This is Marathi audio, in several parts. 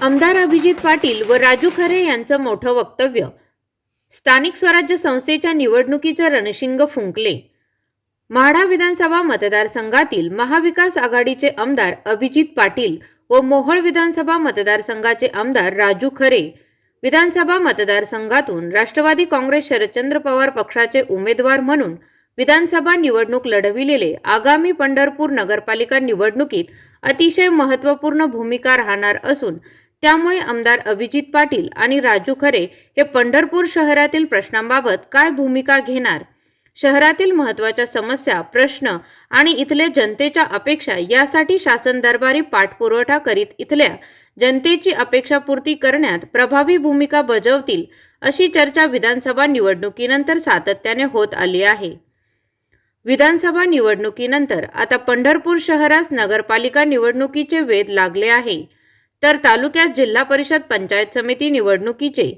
आमदार अभिजित पाटील व राजू खरे यांचं मोठं वक्तव्य. स्थानिक स्वराज्य संस्थेच्या निवडणुकीचं रणशिंग फुंकले. म्हाडा विधानसभा मतदारसंघातील महाविकास आघाडीचे आमदार अभिजित पाटील व मोहोळ विधानसभा मतदारसंघाचे आमदार राजू खरे. विधानसभा मतदारसंघातून राष्ट्रवादी काँग्रेस शरदचंद्र पवार पक्षाचे उमेदवार म्हणून विधानसभा निवडणूक लढविलेले आगामी पंढरपूर नगरपालिका निवडणुकीत अतिशय महत्त्वपूर्ण भूमिका राहणार असून त्यामुळे आमदार अभिजित पाटील आणि राजू खरे हे पंढरपूर शहरातील प्रश्नांबाबत काय भूमिका घेणार? शहरातील महत्त्वाच्या समस्या प्रश्न आणि इथल्या जनतेच्या अपेक्षा यासाठी शासन दरबारी पाठपुरवठा करीत इथल्या जनतेची अपेक्षापूर्ती करण्यात प्रभावी भूमिका बजावतील अशी चर्चा विधानसभा निवडणुकीनंतर सातत्याने होत आली आहे. विधानसभा निवडणुकीनंतर आता पंढरपूर शहरास नगरपालिका निवडणुकीचे वेध लागले आहे. तर तालुक्यात जिल्हा परिषद पंचायत समिती निवडणुकीचे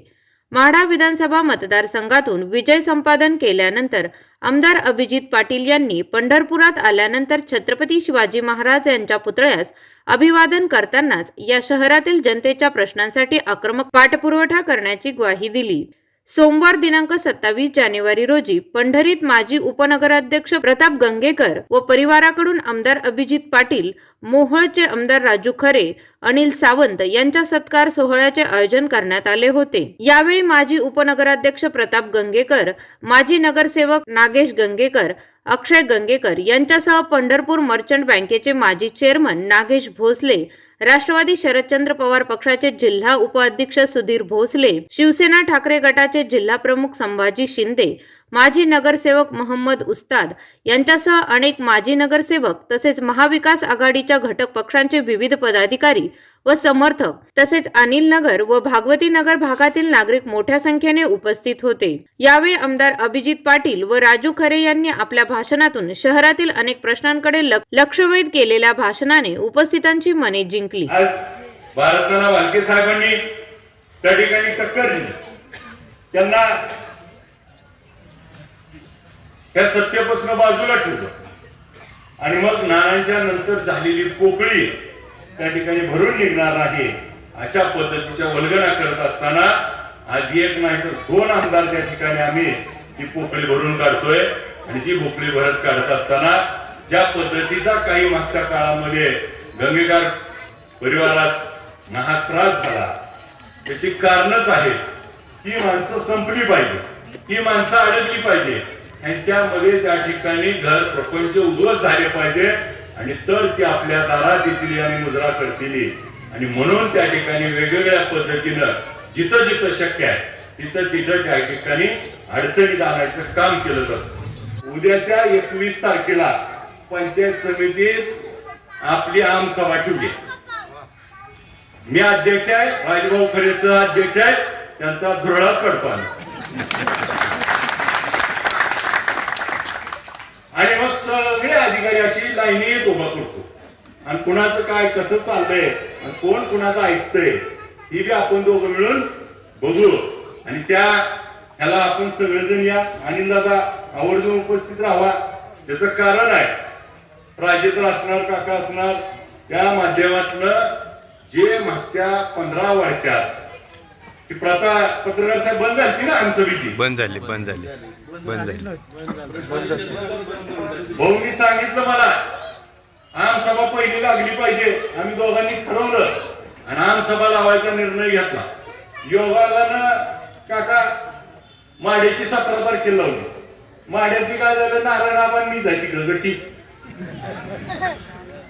माढा विधानसभा मतदारसंघातून विजय संपादन केल्यानंतर आमदार अभिजित पाटील यांनी पंढरपुरात आल्यानंतर छत्रपती शिवाजी महाराज यांच्या पुतळ्यास अभिवादन करतानाच या शहरातील जनतेच्या प्रश्नांसाठी आक्रमक पाठपुरवठा करण्याची ग्वाही दिली. सोमवार दिनांक सत्तावीस जानेवारी रोजी पंढरीत माजी उपनगराध्यक्ष प्रताप गंगेकर व परिवाराकडून आमदार अभिजित पाटील मोहोळचे आमदार राजू खरे अनिल सावंत यांच्या सत्कार सोहळ्याचे आयोजन करण्यात आले होते. यावेळी माजी उपनगराध्यक्ष प्रताप गंगेकर माजी नगरसेवक नागेश गंगेकर अक्षय गंगेकर यांच्यासह पंढरपूर मर्चंट बँकेचे माजी चेअरमन नागेश भोसले राष्ट्रवादी शरदचंद्र पवार पक्षाचे जिल्हा उपाध्यक्ष सुधीर भोसले शिवसेना ठाकरे गटाचे जिल्हा प्रमुख संभाजी शिंदे माजी नगरसेवक मोहम्मद उस्ताद यांच्यासह अनेक माजी नगरसेवक तसेच महाविकास आघाडीच्या घटक पक्षांचे विविध पदाधिकारी व समर्थक तसेच अनिल नगर व भागवती नगर भागातील नागरिक मोठ्या संख्येने उपस्थित होते. यावेळी आमदार अभिजित पाटील व राजू खरे यांनी आपल्या भाषणातून शहरातील अनेक प्रश्नांकडे लक- लक्षवेध केलेल्या भाषणाने उपस्थितांची मने जिंकली. आज साहेबांनी त्या ठिकाणी टक्कर दिली. त्यांना त्या सत्तेपासून बाजूला ठेवलं. आणि मग नानांच्या नंतर झालेली पोकळी त्या ठिकाणी भरून निघणार आहे अशा पद्धतीच्या वल्गना करत असताना आज एक नाही तर दोन आमदार त्या ठिकाणी आम्ही ती पोकळी भरून काढतोय. आणि ती पोकळी भरत काढत असताना ज्या पद्धतीचा काही मागच्या काळामध्ये गंगेकार परिवारास महा त्रास झाला त्याची कारणच आहेत. ही माणसं संपली पाहिजे. ही माणसं अडकली पाहिजे. यांच्यामध्ये त्या ठिकाणी घर प्रपंच उद्ध्वस्त झाले पाहिजे आणि तर ते आपल्या दारात येतील आणि मुजरा करतील. आणि म्हणून त्या ठिकाणी वेगवेगळ्या पद्धतीनं जिथं जिथं शक्य आहे तिथं तिथं त्या ठिकाणी अडचणीत आणायचं काम केलं जातं. उद्याच्या एकवीस तारखेला पंचायत समितीत आपली आम सभा ठेवली. मी अध्यक्ष आहे राजभाऊ खरे सह अध्यक्ष आहे त्यांचा धुरळाच कडपान आणि मग सगळे अधिकारी अशी लाईनीत उभा करतो. आणि कुणाचं काय कसं चाललंय आणि कोण कुणाचं ऐकतंय ही बी आपण दोघं मिळून बघू. आणि त्या ह्याला आपण सगळेजण या. आणि दादा आवर्जून उपस्थित राहावा त्याचं कारण आहे राजेंद्र असणार काका असणार त्या माध्यमातनं जे मागच्या पंधरा वर्षात ही प्रथा पत्रकार साहेब बंद झाली ना आमसभेची. बंद झाली बंद झाली. बंद झाली. भाऊनी सांगितलं मला आमसभा पहिली लागली पाहिजे आम्ही दोघांनी ठरवलं. आणि आमसभा लावायचा निर्णय घेतला. योगानं काका माड्याची सतरा तारखेला लावली. माड्यात बी काय झालं नारायण मीच आहे तिकडं गट्टी.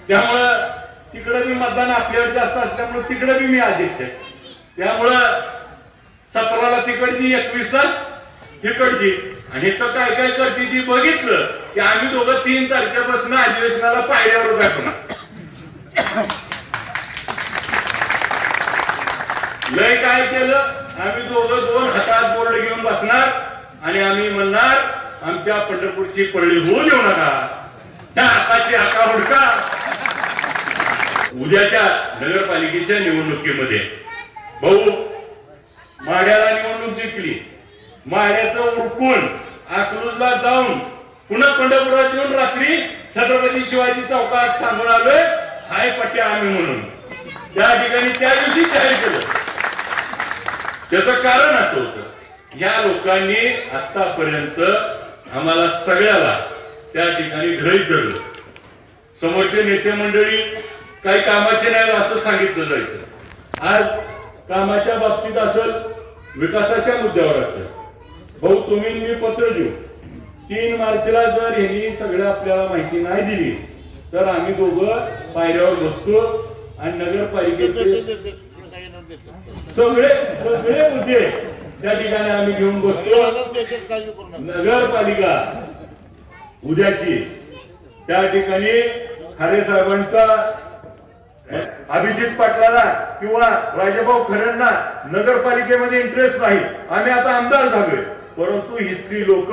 त्यामुळं तिकडे बी मतदान आपल्यावर जास्त असल्यामुळे तिकडे बी मी अध्यक्ष आहे. त्यामुळं सतराला तिकडची एकवीसला इकडची आणि तर काय काय करते ती बघितलं की आम्ही दोघं तीन तारखेपासून अधिवेशनाला पायऱ्यावर जातो. लय काय केलं? आम्ही दोघं दोन हातात बोर्ड घेऊन बसणार आणि आम्ही म्हणणार आमच्या पंढरपूरची पडळी होऊ देऊ नका. त्या हाताची हाका हुडका. उद्याच्या नगरपालिकेच्या निवडणुकीमध्ये. भाऊ माड्याला निवडणूक जिंकली. माड्याचं उरकून अकलूजला जाऊन पुन्हा पंढरपुरात येऊन रात्री छत्रपती शिवाजी चौकात सांगून आलोय हाय पट्ट्या आम्ही म्हणून. त्या ठिकाणी त्या दिवशी जाहीर केलं. त्याच कारण असं होत या लोकांनी आतापर्यंत आम्हाला सगळ्याला त्या ठिकाणी ग्रहित धरलं. समोरचे नेते मंडळी काही कामाचे नाही असं सांगितलं जायचं. आज कामाच्या बाबतीत असेल विकासाच्या मुद्द्यावर असेल. भाऊ तुम्ही मी पत्र देऊ तीन मार्चला जर यांनी सगळं आपल्याला माहिती नाही दिली तर आम्ही दोघं पायऱ्यावर बसतो आणि नगरपालिकेचे सगळे सगळे मुद्दे त्या ठिकाणी आम्ही घेऊन बसतो. नगरपालिका उद्याची त्या ठिकाणी खारे साहेबांचा अभिजित पाटलाला किंवा राजेभाऊ खरेंना नगरपालिकेमध्ये इंटरेस्ट नाही. आम्ही आता आमदार झालोय. परंतु इथली लोक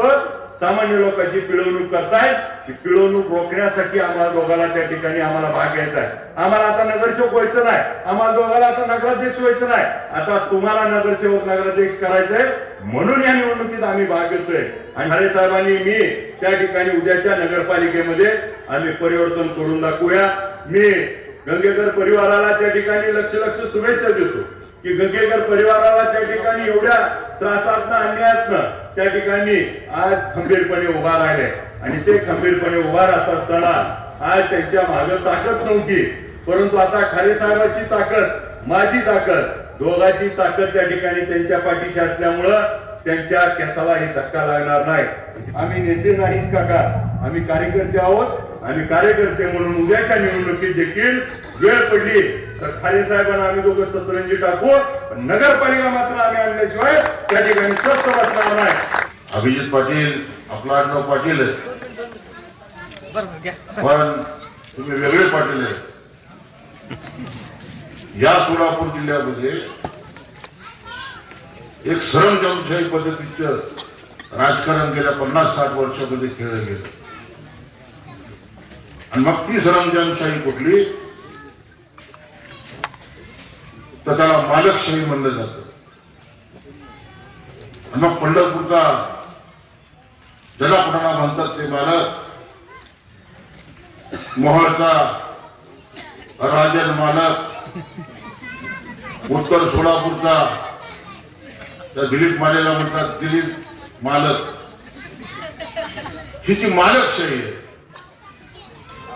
सामान्य लोकांची पिळवणूक करतायत. ती पिळवणूक रोखण्यासाठी आम्हाला दोघाला त्या ठिकाणी आम्हाला भाग घ्यायचा आहे. आम्हाला आता नगरसेवक व्हायचं नाही. आम्हाला दोघाला आता नगराध्यक्ष व्हायचं नाही. आता तुम्हाला नगरसेवक नगराध्यक्ष करायचंय म्हणून या निवडणुकीत आम्ही भाग घेतोय. आणि हरे साहेबांनी मी त्या ठिकाणी उद्याच्या नगरपालिकेमध्ये आम्ही परिवर्तन करून दाखवूया. मी गंगेकर परिवाराला त्या ठिकाणी लक्ष लक्ष शुभेच्छा देतो की गंगेकर परिवाराला त्या ठिकाणी एवढ्या त्रासातनं अन्यायातनं त्या ठिकाणी आज खंबीरपणे उभा राहिले. आणि ते खंबीरपणे उभा राहत असताना आज त्यांच्या मागे ताकद नव्हती. परंतु आता खारे साहेबाची ताकद माझी ताकद दोघाची ताकद त्या ठिकाणी त्यांच्या पाठीशी असल्यामुळं त्यांच्या केसाला हे धक्का लागणार नाही. आम्ही नेते नाहीत काका. आम्ही कार्यकर्ते आहोत. आम्ही कार्यकर्ते म्हणून उद्याच्या निवडणुकीत देखील वेळ पडली. तर खाली साहेबांना आम्ही दोघं सतरंजी टाकू. पण नगरपालिका मात्र आम्ही आणल्याशिवाय त्या ठिकाणी स्वस्त बसणार नाही. अभिजित पाटील आपला आडनाव पाटील आहे. पण तुम्ही वेगळे पाटील आहे. या सोलापूर जिल्ह्यामध्ये एक सरंजामशाही पद्धतीचं राजकारण गेल्या पन्नास साठ वर्षामध्ये खेळलं गेलं. आणि मग ती सरंजामशाही कुठली? तर त्याला मालकशाही म्हणलं जातं. मग पंढरपूरचा ज्याला कोणाला म्हणतात ते मालक मोहळचा राजन मालक उत्तर सोलापूरचा त्या दिलीप मालेला म्हणतात दिलीप मालक. ही जी मालकशाही आहे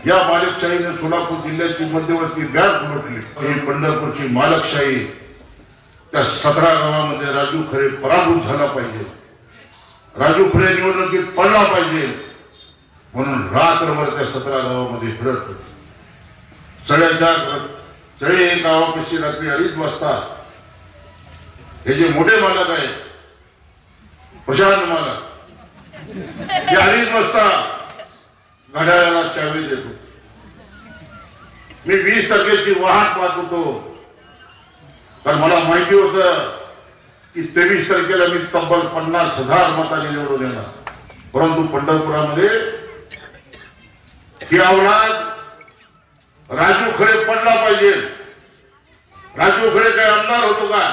या मालकशाहीने सोलापूर जिल्ह्याची मध्यवर्ती बॅग उलटली ही पंढरपूरची मालकशाही. त्या सतरा गावामध्ये राजू खरे पराभूत झाला पाहिजे. राजू खरे निवडणुकीत पडला पाहिजे. म्हणून रात्रभर त्या सतरा गावामध्ये फिरत होते. सगळ्याच्या सगळे एक गावापाशी रात्री अडीच वाजता हे जे मोठे मालक आहेत प्रशांत मालक ते अडीच वाजता घड्याळाला चावी देतो. मी वीस तारखेची वाहन पाहत होतो कारण मला माहिती होतं की तेवीस तारखेला मी तब्बल पन्नास हजार मताने निवडून येणार. परंतु पंढरपुरामध्ये ही अवलाद राजू खरे पडला पाहिजे. राजू खरे काय आमदार होतो का?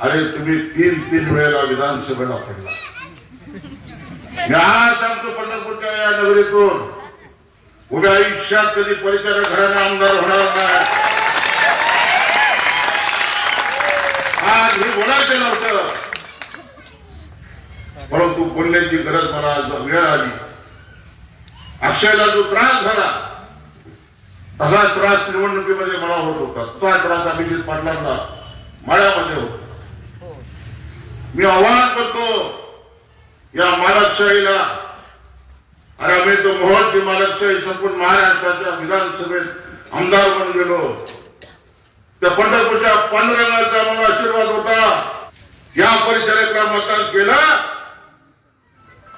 अरे तुम्ही तीन तीन वेळेला विधानसभेला पडला. मी आज सांगतो पंढरपूरच्या या नगरीतून उद्या आयुष्यात कधी परिचारक घराने आमदार होणार नाही. आज हे बोलायचं नव्हतं. परंतु बोलण्याची गरज मला वेळ आली. अक्षयला जो त्रास झाला तसा त्रास निवडणुकीमध्ये मला होत होता. तसा त्रास अभिजित पाटलांना माळ्यामध्ये होतो. मी आव्हान करतो या मालकशाहीला अरे आम्ही तो मोहनची मालकशाही संपूर्ण महाराष्ट्राच्या विधानसभेत आमदार म्हणून गेलो. त्या पंढरपूरच्या पांडुरंगाचा मला आशीर्वाद होता. या परिचारकला मतदान केलं.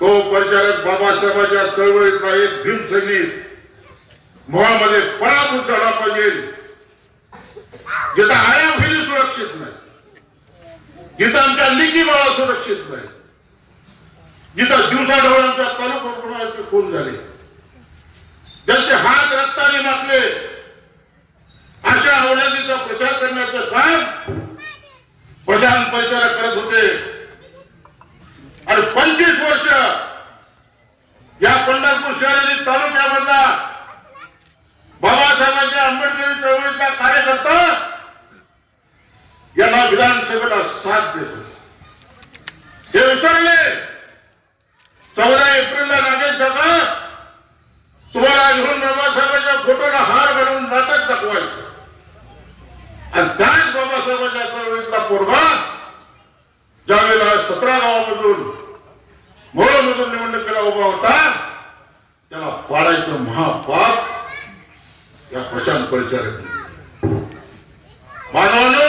तो परिचारक बाबासाहेबांच्या चळवळीतला एक भीमसैनिक मोहामध्ये पराभूत झाला पाहिजे. जिथं आया सुरक्षित नाही. जिथं आमच्या लिंगी बाळा सुरक्षित नाही. जिथं दिवसाढवळांच्या तालुका रुग्णालयाचे खून झाले? ज्यांचे हात रक्ताने मागले अशा अवलादीचा प्रचार करण्याचं काम प्रशांत परिचारक करत होते. आणि पंचवीस वर्ष या पंढरपूर शहर तालुक्यामधला बाबासाहेबांच्या आंबेडकर चळवळीचा कार्यकर्ता यांना विधानसभेला साथ देतो. हे विसरले चौदा एप्रिलला नागेश काका तुम्हाला घेऊन बाबासाहेबांच्या फोटोला हार घालून नाटक दाखवायचं आणि त्याच बाबासाहेबांच्या चळवळीतला पोरगा ज्यावेळेला सतरा गावामधून मोळमधून निवडणुकीला उभा होता त्याला पाडायचं महापाप या प्रशांत परिचारक मानवानो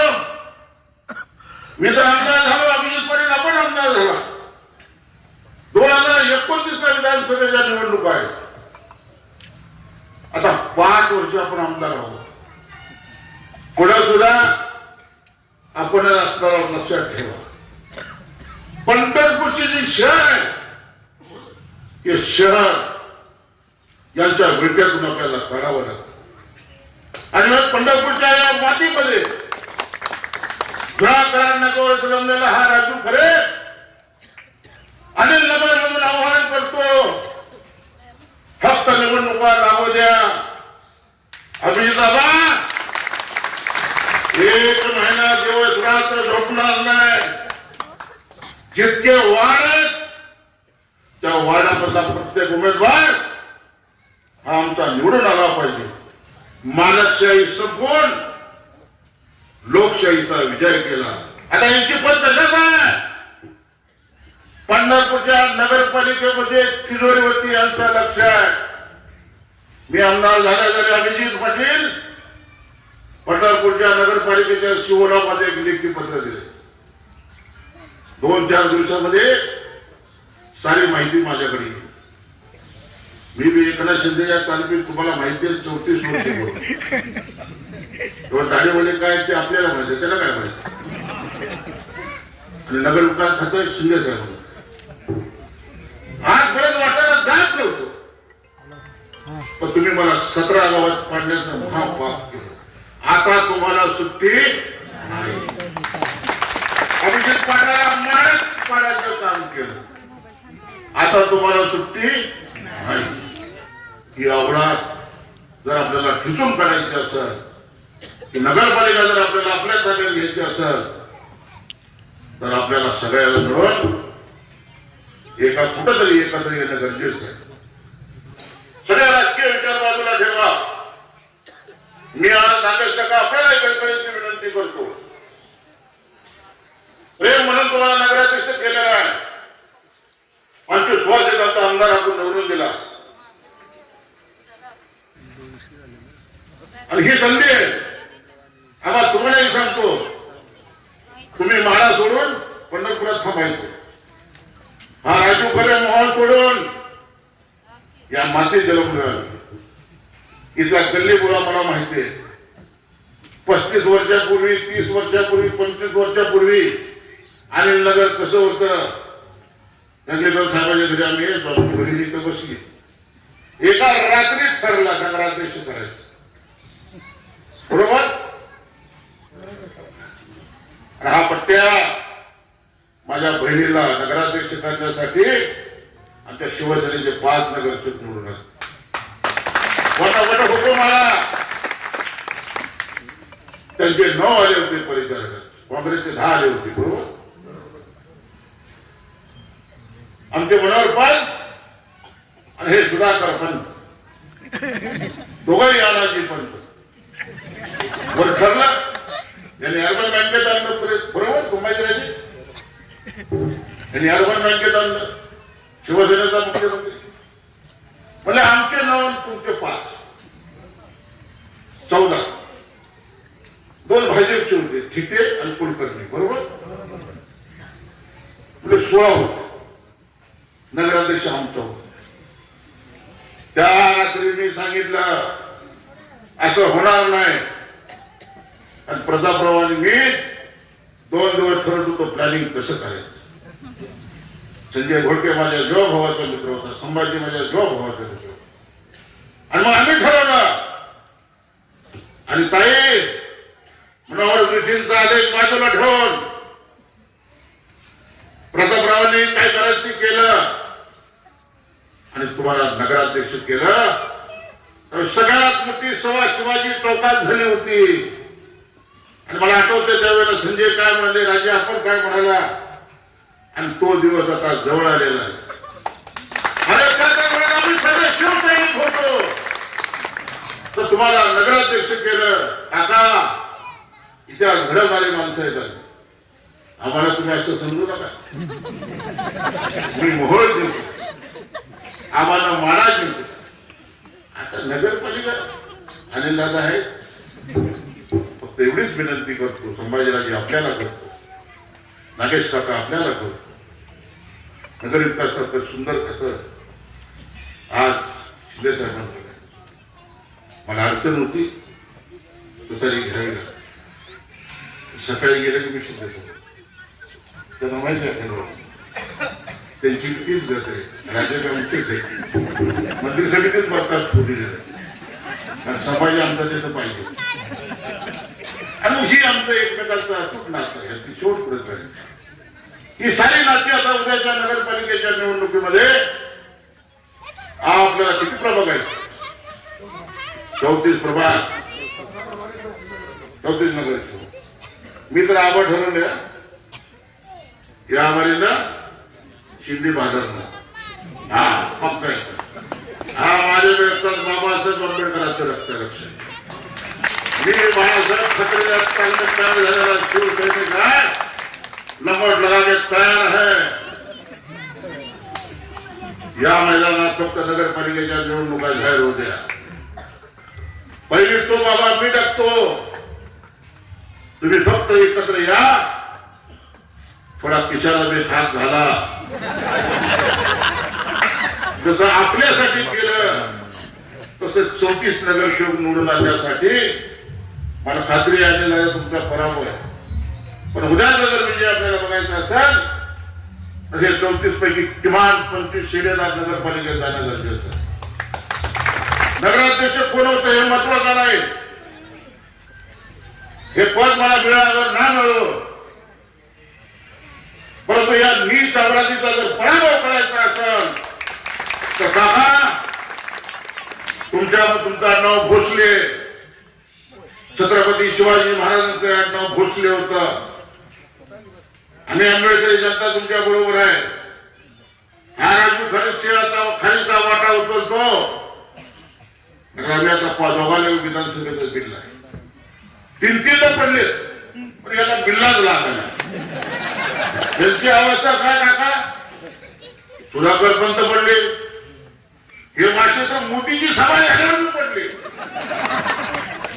मी तर आमदार झालो अभिजित पाटील आपण आमदार झाला दोन हजार एकोणतीसला विधानसभेच्या निवडणूक आहे आता पाच वर्ष आपण आमदार आहोत. पुढं सुद्धा आपण असणार लक्षात ठेवा. पंढरपूरचे जे शहर आहे हे शहर यांच्या विद्यातून आपल्याला काढावं लागतं. आणि मग पंढरपूरच्या या मातीमध्ये जुळाकरांना जवळ जन्मलेला हा राजू खरे अनिल नगर म्हणून आव्हान करतो. फक्त निवडणुका लागू द्या. अभिजित एक महिना दिवस रात्र झोपणार नाही. जितके वाढ त्या वाड्यामधला प्रत्येक उमेदवार हा आमचा निवडून आला पाहिजे. मानकशाही संपवून लोकशाहीचा विजय केला. आता यांची पद कशाच आहे पंढरपूरच्या नगरपालिकेमध्ये तिजोरीवरती यांचं लक्ष आहे. मी आमदार झाल्या तरी अभिजित पाटील पंढरपूरच्या नगरपालिकेच्या शिवरामध्ये एक लेखी पत्र दिले. दोन चार दिवसामध्ये सारी माहिती माझ्याकडे मी बी एकनाथ शिंदे या तालुक्यात तुम्हाला माहिती आहे चौतीस वर्ष तेव्हा दाढीवाले काय ते आपल्याला माहिती त्याला काय माहिती? आणि नगर विकास खातं शिंदे साहेब गावात महापाप केलं. आता तुम्हाला सुट्टी नाही. अभिजित पाटलाला मारत पाडायचं काम केलं. आता तुम्हाला सुट्टी नाही. ही आवडात जर आपल्याला खिचून काढायची असेल की नगरपालिका जर आपल्याला आपल्या ताब्यात घ्यायची असेल तर आपल्याला सगळ्याला मिळून एका कुठंतरी एकत्र येणं गरजेचं आहे. सगळ्या राजकीय विचार बाजूला ठेवा. मी आज नागेश काका आपल्याला गणपतीची विनंती करतो. प्रेम म्हणून तुम्हाला नगराध्यक्ष केलेला आहे. पंचवीस वर्ष आमदार आपण निवडून दिला. आणि ही संधी आहे. आम्हाला तुम्हालाही सांगतो. तुम्ही माळा सोडून पंढरपुरात थांबायचं. हा राजू खरे मोहन सोडून या मातीत जन्म इथला गल्ली बुळा मला माहिती आहे. पस्तीस वर्षापूर्वी तीस वर्षापूर्वी पंचवीस वर्षापूर्वी अनिल नगर कसं होतं? गंगेकर साहेबांच्या घरी आम्ही येत होतो. बहिणी इथं बसली. एका रात्री ठरला नगराध्यक्ष करायचं. बरोबर? आणि हा पट्ट्या माझ्या बहिणीला नगराध्यक्ष करण्यासाठी आमच्या शिवसेनेचे पाच नगरसेवक निवडून आले. मोठा त्यांचे नऊ आले होते परिचारक काँग्रेसचे दहा आले होते बरोबर आमचे मनोहर पंत आणि हे सुधाकर पंत दोघंही आलाजी पंत वर ठरलं यांनी अर्बन बँकेत आणलं परत बरोबर तुम्हाला राजे यांनी अर्बन बँकेत आणलं शिवसेनेचा मुख्यमंत्री म्हणजे आमचे नऊ तुमचे पाच चौदा. दोन भाजपचे होते थिते आणि कुलकर्णी बरोबर? म्हणजे सोळा होते. नगराध्यक्ष आमचा होता. त्या रात्री मी सांगितलं असं होणार नाही. आणि प्रजाप्रमाणे मी दोन दिवस ठरत होतो प्लॅनिंग कसं करायचं? संजय घोडके माझ्या जेव्हा भावाचा मित्र होता संभाजी माझ्या जेव्हा भावाचा मित्र होता. आणि मग आम्ही ठरवलं आणि ताई मनोहर जोशींचा आदेश बाजूला ठेवून प्रतापरावांनी काय करायचं ते केलं. आणि तुम्हाला नगराध्यक्ष केलं. तर सगळ्यात मोठी सभा शिवाजी चौकात झाली होती. आणि मला आठवतं त्यावेळेला संजय काय म्हणाले राजे आपण काय म्हणाला आणि तो दिवस आता जवळ आलेला आहे. अरे त्या त्या आम्ही सगळे शिवसैनिक होतो. तर तुम्हाला नगराध्यक्ष केलं काका. इथे घडवणारी माणसं येतात. आम्हाला तुम्ही असं समजू नका. मी मोहोळ जिंकतो आम्हाला माळा जिंकतो आता नगरपालिका आणि आहे. फक्त एवढीच विनंती करतो संभाजीराजे आपल्याला करतो. नागेश काका आपल्याला करतो. नगर विकासाचं सुंदर कसं आज शिंदे साहेबांना मला अडचण होती तुतारी घ्यावी लागली सकाळी गेलं की मी शिंदे त्यांना माहिती आहे त्यांची तीच गत आहे. राज्याच्या मुख्यच आहे. मंत्री समितीच बघतात दिलेलं आहे कारण समाज आमचा त्याचं पाहिजे. आणि ही आमचं एकमेकांचं अतूट नातं आहे ती शेवटपर्यंत आहे. ही सारी नाती आता उद्याच्या नगरपालिकेच्या निवडणुकीमध्ये आपल्याला किती प्रभाग आहे चौतीस प्रभाग. चौतीस नगर मी तर आबा ठरवले या. आम्हाला शिंदे बाजार हा फक्त हा माझे व्यक्तात बाबासाहेब आंबेडकरांचं रक्त रक्षण मी बाळासाहेब ठाकरे तयार झालेला शिवसैनिक आहे लंगोट लगाने तयार है या मैदानात फक्त नगरपालिकेच्या निवडणुका जाहीर होत्या पहिली तो बाबा मी टाकतो. तुम्ही फक्त एकत्र या. थोडा किशाला मी हात घाला. जसं आपल्यासाठी केलं तसं चौतीस नगरसेवक निवडून आणण्यासाठी मला खात्री आलेला आहे तुमचा पराभव आहे. पण उद्या जर विजय आपल्याला बघायचा असेल तर हे चौतीस पैकी किमान पंचवीस शिलेदार नगरपालिकेत जाणं गरजेचं नगराध्यक्ष कोण होतं हे महत्वाचं नाही. हे पद मला मिळालं ना मिळो परंतु या नीच चावराजीचा जर पराभव करायचा असेल तर काका तुमच्या तुमचं नाव भोसले. छत्रपती शिवाजी महाराजांचं आडनाव भोसले होतं. आणि आंबेडकरी जनता तुमच्या बरोबर आहे. हा राजू खरंच शिळाचा खालीचा वाटा उचलतो. रव्याचा दोघांना विधानसभेचा बिल्ला आहे तीन तीन पडले पण याला बिल्लाच लागला त्यांची अवस्था काय काका? सुधाकर पंत पडले. हे मासे तर मोदीची सभा झाल्यावर पडले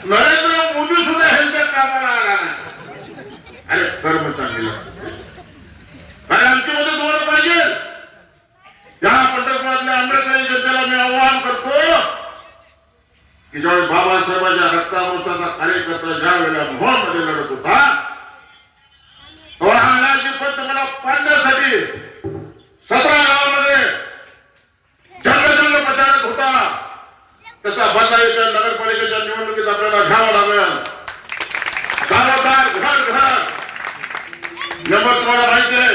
नरेंद्र मोदी सुद्धा ह्यांच्या कामाला आला नाही अरे कर्म चांगले काय आमची मदत तुम्हाला पाहिजे या पंढरपुरातल्या आंबेडकरी जनतेला मी आवाहन करतो की ज्यावेळी बाबासाहेबांच्या रक्तामोचाचा कार्यकर्ता ज्या वेळेला मोहनमध्ये लढत होता तेव्हा हा लालजी पंत मला पाडण्यासाठी सतरा गावामध्ये जंगजंग प्रचारक होता त्याचा बदला येत्या नगरपालिकेच्या निवडणुकीत आपल्याला घ्यावा दारोदार घर घर नंबर तुम्हाला माहिती आहे.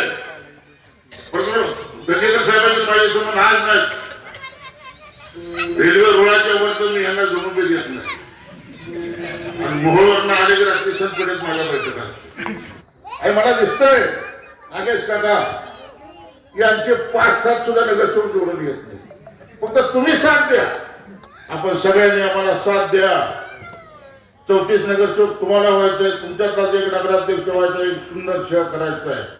बरोबर? गंगेकर साहेबांची माझ्यासमोर आज नाही. रेल्वे रुळाच्या वर तर मी यांना जमून बी देत नाही. आणि मोहोळवरनं आले की रात्री संतपडेत माझ्या बैठका आणि मला दिसतंय नागेश काका यांचे पाच सात सुद्धा नगर सोडून जोडून येत नाही. फक्त तुम्ही साथ द्या. आपण सगळ्यांनी आम्हाला साथ द्या. चौतीस नगर चौक तुम्हाला व्हायचंय तुमच्या एक नगराध्यक्ष व्हायचं एक सुंदर सेवा करायचं आहे.